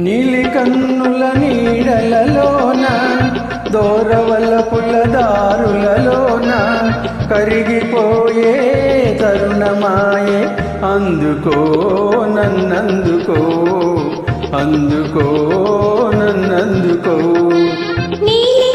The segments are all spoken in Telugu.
నీలి కన్నుల నీడలలోన దోరవల్ల పుల్లదారులలోన కరిగిపోయే తరుణమాయే. అందుకో నన్నందుకో అందుకో నన్నందుకో. నీలి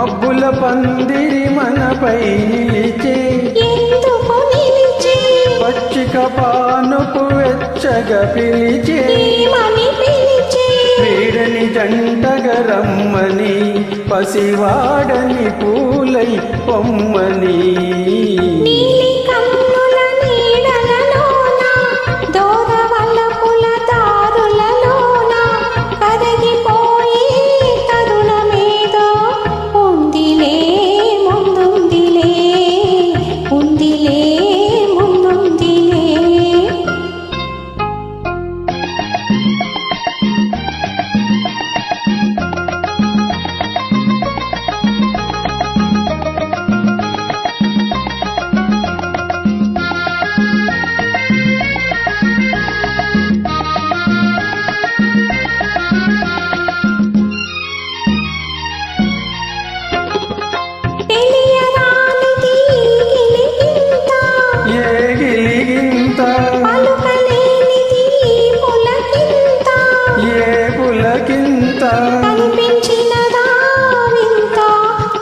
మబ్బుల పందిరి మనపై నిలిచే పచ్చిక పానుపు వెచ్చగా పిలిచే వీడని జంటగా రమ్మని పసివాడని పూలై పొమ్మని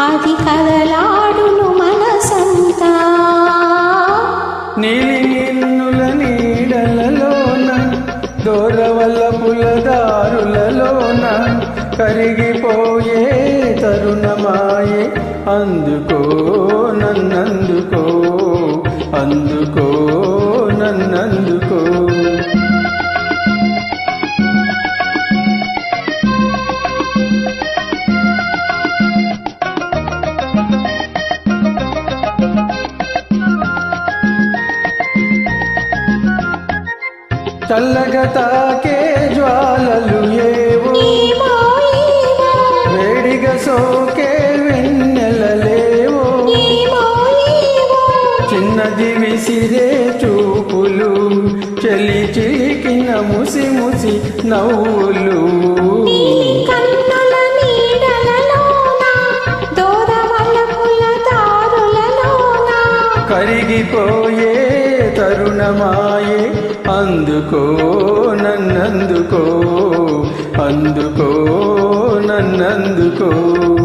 అది కదలాడును మనసంతా. నీలి నిన్నుల నీడలలోన దోరవల్లపుల దారులలోన కరిగిపోయే తరుణమాయే. అందుకో నన్నందుకో అందుకో నన్నందుకో. చల్లగా తాకే జ్వాలలు ఏవో. ఏమో వేడిగా సోకే వెన్నెలలేవో. చిన్నది విసిరే చూపులు చలి చిలికిన ముసి ముసి నవ్వులు. కరిగిపోయే తరుణమా అందుకో నన్నందుకో అందుకో నన్నందుకో.